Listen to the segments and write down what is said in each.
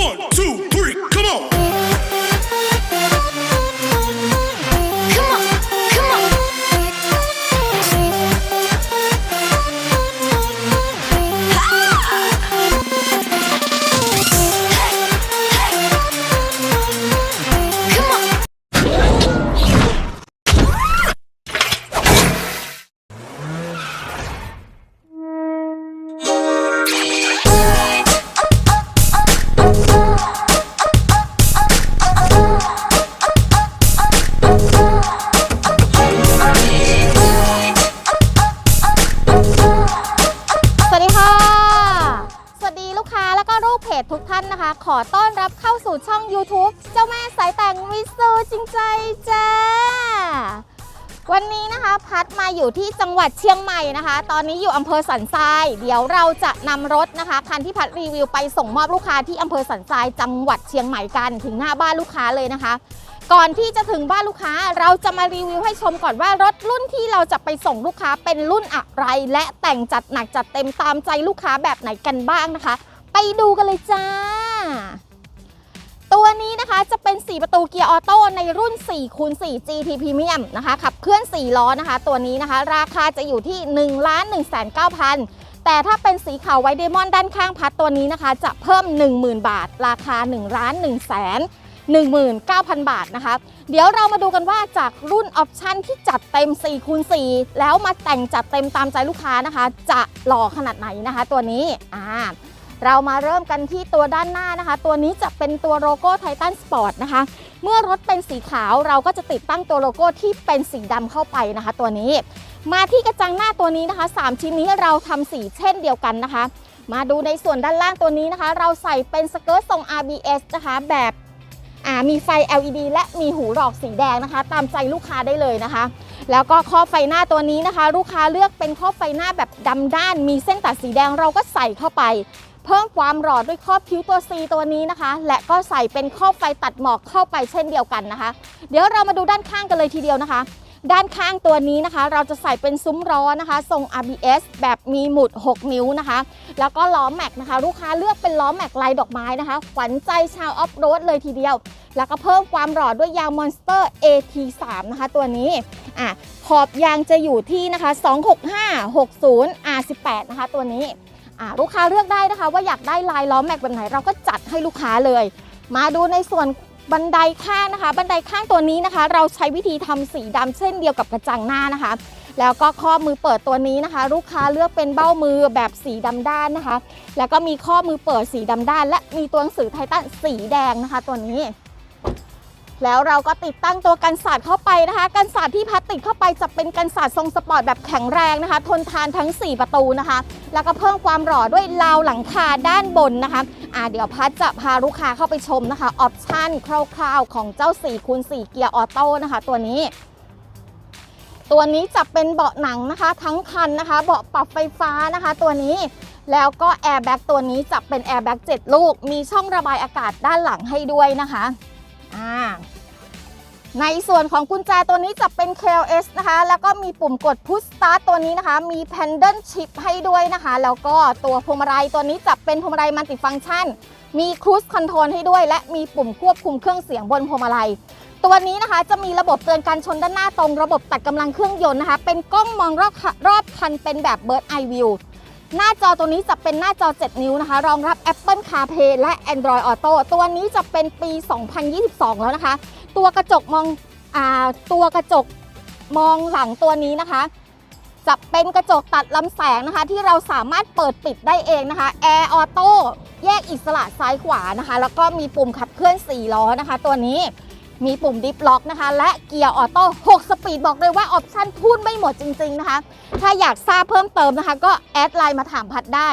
One, two, นะคะ ขอต้อนรับเข้าสู่ช่อง YouTube เจ้าแม่สายแต่งวิสูจริงใจจ้า วันนี้นะคะพัดมาอยู่ที่จังหวัดเชียงใหม่นะคะ ตอนนี้อยู่อำเภอสันทราย เดี๋ยวเราจะนำรถนะคะคันที่พัดรีวิวไปส่งมอบลูกค้าที่อำเภอสันทรายจังหวัดเชียงใหม่กันถึงหน้าบ้านลูกค้าเลยนะคะก่อนที่จะถึงบ้านลูกค้าเราจะมารีวิวให้ชมก่อนว่ารถรุ่นที่เราจะไปส่งลูกค้าเป็นรุ่นอะไร และแต่งจัดหนักจัดเต็มตามใจลูกค้าแบบไหนกันบ้างนะคะ ไปดูกันเลยจ้า ตัวนี้นะคะจะเป็น 4 ประตูเกียร์ออโต้ในรุ่น4คูณ4 GT Premium นะคะ ขับเคลื่อน 4 ล้อนะคะ ตัวนี้นะคะ ราคาจะอยู่ที่ 1 1 9 0 0 0 แต่ถ้าเป็นสีขาวไวเดมอนด้านข้างพัดตัวนี้นะคะ จะเพิ่ม 10,000 บาท ราคา 1 1 0 0 0 19,000 บาทนะคะ เดี๋ยวเรามาดูกันว่าจากรุ่นออปชั่นที่จัดเต็ม 4 คูณ 4 แล้วมาแต่งจัดเต็มตามใจลูกค้านะคะ จะหล่อขนาดไหนนะคะตัวนี้อ่า เรามาเริ่มกันที่ตัวด้านหน้านะคะ ตัวนี้จะเป็นตัวโลโก้ไททันสปอร์ตนะคะ เมื่อรถเป็นสีขาวเราก็จะติดตั้งตัวโลโก้ที่เป็นสีดำเข้าไปนะคะ ตัวนี้ มาที่กระจังหน้าตัวนี้นะคะ 3 ชิ้นนี้เราทำสีเช่นเดียวกันนะคะ มาดูในส่วนด้านล่างตัวนี้นะคะ เราใส่เป็นสเกิร์ตทรง RBS นะคะ แบบมีไฟ LED และมีหูหลอกสีแดงนะคะ ตามใจลูกค้าได้เลยนะคะ แล้วก็ครอไฟหน้าตัวนี้นะคะ ลูกค้าเลือกเป็นครอไฟหน้าแบบดำด้าน มีเส้นตัดสีแดงเราก็ใส่เข้าไป เพิ่มความหล่อด้วยครอบคิ้วตัว C ตัวนี้นะคะ และก็ใส่เป็นครอบไฟตัดหมอกเข้าไปเช่นเดียวกันนะคะ เดี๋ยวเรามาดูด้านข้างกันเลยทีเดียวนะคะ ด้านข้างตัวนี้นะคะ เราจะใส่เป็นซุ้มล้อนะคะ ทรง RBS แบบมีหมุด 6 นิ้วนะคะ แล้วก็ล้อแม็กนะคะ ลูกค้าเลือกเป็นล้อแม็กลายดอกไม้นะคะ ขวัญใจชาวออฟโรดเลยทีเดียว แล้วก็เพิ่มความหล่อด้วยยางมอนสเตอร์ AT3 นะคะ ตัวนี้อะขอบยางจะอยู่ที่นะคะ 265 60 R18 นะคะ ตัวนี้ ลูกค้าเลือกได้นะคะ ว่าอยากได้ลายล้อแม็กแบบไหนเราก็จัดให้ลูกค้าเลย มาดูในส่วนบันไดข้างนะคะ บันไดข้างตัวนี้นะคะ เราใช้วิธีทำสีดำเช่นเดียวกับกระจังหน้านะคะ แล้วก็ข้อมือเปิดตัวนี้นะคะ ลูกค้าเลือกเป็นเบ้ามือแบบสีดำด้านนะคะ แล้วก็มีข้อมือเปิดสีดำด้าน และมีตัวหนังสือไททันสีแดงนะคะ ตัวนี้ แล้วเราก็ติดตั้งตัวกันสาดเข้าไปนะคะ กันสาดที่พัดติดเข้าไปจะเป็นกันสาดทรงสปอร์ตแบบแข็งแรงนะคะ ทนทานทั้ง 4 ประตูนะคะ แล้วก็เพิ่มความหล่อด้วยราวหลังคาด้านบนนะคะอ่าเดี๋ยวพัดจะพาลูกค้าเข้าไปชมนะคะออปชั่นคร่าวๆ ของเจ้า4คูณ4เกียร์ออโต้นะคะ ตัวนี้ตัวนี้จะเป็นเบาะหนังนะคะ ทั้งคันนะคะ เบาะปรับไฟฟ้านะคะ ตัวนี้แล้วก็แอร์แบ็กตัวนี้จะเป็นแอร์แบ็ก7ลูก มีช่องระบายอากาศด้านหลังให้ด้วยนะคะอ่า ในส่วนของกุญแจตัวนี้จะเป็น KLS นะคะ แล้วก็มีปุ่มกด Push Start ตัวนี้นะคะ มี Pendant Chip ให้ด้วยนะคะ แล้วก็ตัวพวงมาลัยตัวนี้จะเป็นพวงมาลัยมัลติฟังชัน มี Cruise Control ให้ด้วย และมีปุ่มควบคุมเครื่องเสียงบนพวงมาลัย ตัวนี้นะคะจะมีระบบเตือนการชนด้านหน้าตรง ระบบตัดกำลังเครื่องยนต์นะคะ เป็นกล้องมองรอบรอบคันเป็นแบบ Bird Eye View หน้าจอตัวนี้จะเป็นหน้าจอ 7 นิ้วนะคะ รองรับ Apple CarPlay และ Android Auto ตัวนี้จะเป็นปี 2022 แล้วนะคะ ตัวกระจกมองอ่าตัวกระจกมองหลังตัวนี้นะคะ จะเป็นกระจกตัดลำแสงนะคะ ที่เราสามารถเปิดปิดได้เองนะคะ Air Auto แยกอิสระซ้ายขวานะคะ แล้วก็มีปุ่มขับเคลื่อน 4 ล้อนะคะ ตัวนี้มีปุ่มดิฟล็อกนะคะ และเกียร์ออโต้6สปีดบอกเลยว่าออปชั่นพูดไม่หมดจริง ๆนะคะ ถ้าอยากทราบเพิ่มเติมนะคะ ก็แอดไลน์มาถามพัดได้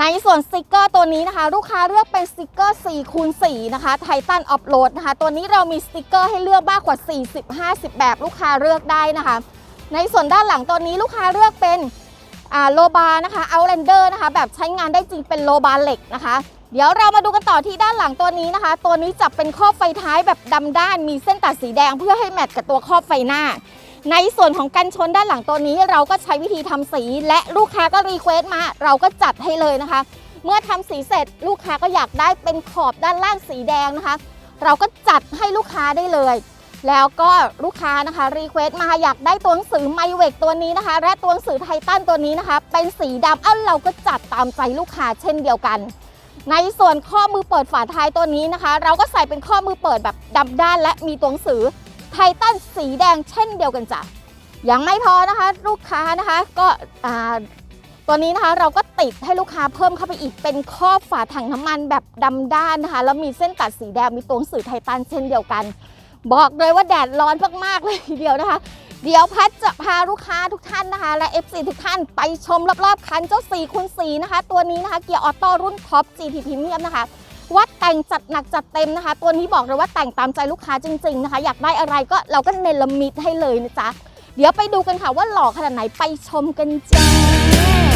ในส่วนสติกเกอร์ตัวนี้นะคะ ลูกค้าเลือกเป็นสติกเกอร์4คูณ4นะคะไททันออฟโรดนะคะ ตัวนี้เรามีสติกเกอร์ให้เลือกมากกว่า 40-50 แบบลูกค้าเลือกได้นะคะ ในส่วนด้านหลังตัวนี้ลูกค้าเลือกเป็นโลบานะคะเอาแลนเดอร์นะคะ แบบใช้งานได้จริงเป็นโลบาเหล็กนะคะ เดี๋ยวเรามาดูกันต่อที่ด้านหลังตัวนี้นะคะ ตัวนี้จะเป็นครอบไฟท้ายแบบดำด้านมีเส้นตัดสีแดงเพื่อให้แมทกับตัวครอบไฟหน้า ในส่วนของกันชนด้านหลังตัวนี้เราก็ใช้วิธีทำสี และลูกค้าก็รีเควสต์มา เราก็จัดให้เลยนะคะ เมื่อทำสีเสร็จลูกค้าก็อยากได้เป็นขอบด้านล่างสีแดงนะคะ เราก็จัดให้ลูกค้าได้เลย แล้วก็ลูกค้านะคะรีเควสต์มาอยากได้ตัวหนังสือไมเวกตัวนี้นะคะ และตัวหนังสือไททันตัวนี้นะคะ เป็นสีดำเอ้าเราก็จัดตามใจลูกค้าเช่นเดียวกันในส่วนข้อมือเปิดฝาท้ายตัวนี้นะคะ เราก็ใส่เป็นข้อมือเปิดแบบดำด้านและมีตัวหนังสือ ททันสีแดงเช่นเดียวกันจ้ะยังไม่พอนะคะ ลูกค้านะคะก็ตัวนี้นะคะเราก็ติดให้ลูกค้าเพิ่มเข้าไปอีกเป็นครอบฝาถังน้ำมันแบบดำด้านนะคะแล้วมีเส้นตัดสีแดงมีตัวหนังสือไททันเช่นเดียวกัน บอกเลยว่าแดดร้อนมากๆเลยทีเดียวนะคะ เดี๋ยวพัดจะพาลูกค้าทุกท่านนะคะ และ FC ทุกท่านไปชมรอบๆคันเจ้า4คูณ4นะคะ ตัวนี้นะคะเกียร์ออโต้รุ่นท็อป GT Premium นะคะ ว่าแต่งจัดหนักจัดเต็มนะคะ ตัวนี้บอกเลยว่าแต่งตามใจลูกค้าจริงๆนะคะ อยากได้อะไรก็เราก็เนรมิตให้เลยนะจ๊ะ เดี๋ยวไปดูกันค่ะว่าหล่อขนาดไหนไปชมกันจ้า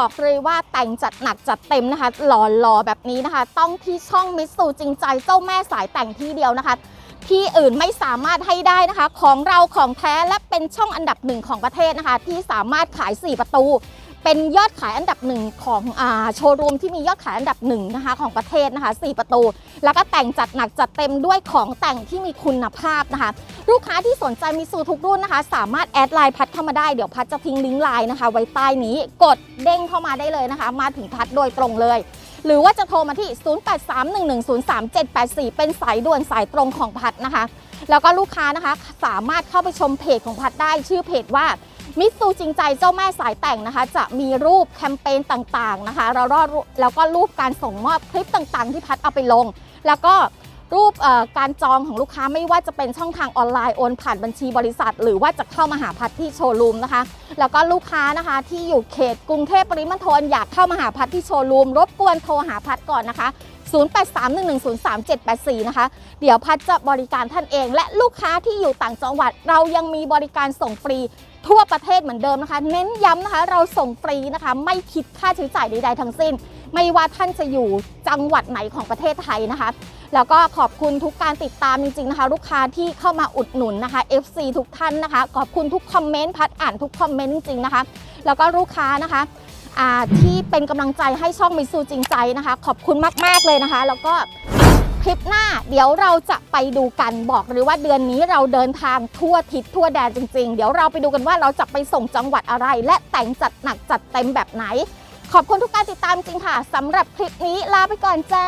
บอกเลยว่าแต่งจัดหนักจัดเต็มนะคะ หล่อหล่อๆแบบนี้นะคะ ต้องที่ช่องมิสซูจริงใจเจ้าแม่สายแต่งที่เดียวนะคะ ที่อื่นไม่สามารถให้ได้นะคะ ของเราของแท้และเป็นช่องอันดับหนึ่งของประเทศนะคะ ที่สามารถขาย 4 ประตู เป็นยอดขายอันดับหนึ่งของอโชว์รูมที่มียอดขายอันดับหนึ่งนะคะของประเทศนะคะ 4 ประตู แล้วก็แต่งจัดหนักจัดเต็มด้วยของแต่งที่มีคุณภาพนะคะ ลูกค้าที่สนใจมิซูทุกรุ่นนะคะ สามารถแอดไลน์พัดเข้ามาได้ เดี๋ยวพัดจะทิ้งลิงก์ไลน์นะคะ ไว้ใต้นี้กดเด้งเข้ามาได้เลยนะคะ มาถึงพัดโดยตรงเลย หรือว่าจะโทรมาที่ 0831103784 เป็นสายด่วนสายตรงของพัดนะคะ แล้วก็ลูกค้านะคะสามารถเข้าไปชมเพจของพัดได้ชื่อเพจว่า มิตซูจริงใจเจ้าแม่สายแต่งนะคะ จะมีรูปแคมเปญต่างๆนะคะแล้วก็แล้วก็รูปการส่งมอบคลิปต่างๆ ที่พัดเอาไปลง แล้วก็รูปการจองของลูกค้าไม่ว่าจะเป็นช่องทางออนไลน์โอนผ่านบัญชีบริษัท หรือว่าจะเข้ามาหาพัดที่โชว์รูมนะคะ แล้วก็ลูกค้านะคะที่อยู่เขตกรุงเทพปริมณฑลอยากเข้ามาหาพัดที่โชว์รูมรบกวนโทรหาพัดก่อนนะคะ 0831103784 นะคะ เดี๋ยวพัดจะบริการท่านเอง และลูกค้าที่อยู่ต่างจังหวัด เรายังมีบริการส่งฟรีทั่วประเทศเหมือนเดิมนะคะ เน้นย้ำนะคะเราส่งฟรีนะคะ ไม่คิดค่าใช้จ่ายใดๆทั้งสิ้น ไม่ว่าท่านจะอยู่จังหวัดไหนของประเทศไทยนะคะ แล้วก็ขอบคุณทุกการติดตามจริงๆนะคะ ลูกค้าที่เข้ามาอุดหนุนนะคะ FC ทุกท่านนะคะ ขอบคุณทุกคอมเมนต์พัดอ่านทุกคอมเมนต์จริงๆนะคะ แล้วก็ลูกค้านะคะ ที่เป็นกำลังใจให้ช่องมิซูจริงใจนะคะ ขอบคุณมาก ๆ เลยนะคะ แล้วก็คลิปหน้าเดี๋ยวเราจะไปดูกันบอกเลยว่าเดือนนี้เราเดินทางทั่วทิศทั่วแดนจริง ๆ เดี๋ยวเราไปดูกันว่าเราจะไปส่งจังหวัดอะไร และแต่งจัดหนักจัดเต็มแบบไหน ขอบคุณทุกการติดตามจริงค่ะสำหรับคลิปนี้ลาไปก่อนจ้า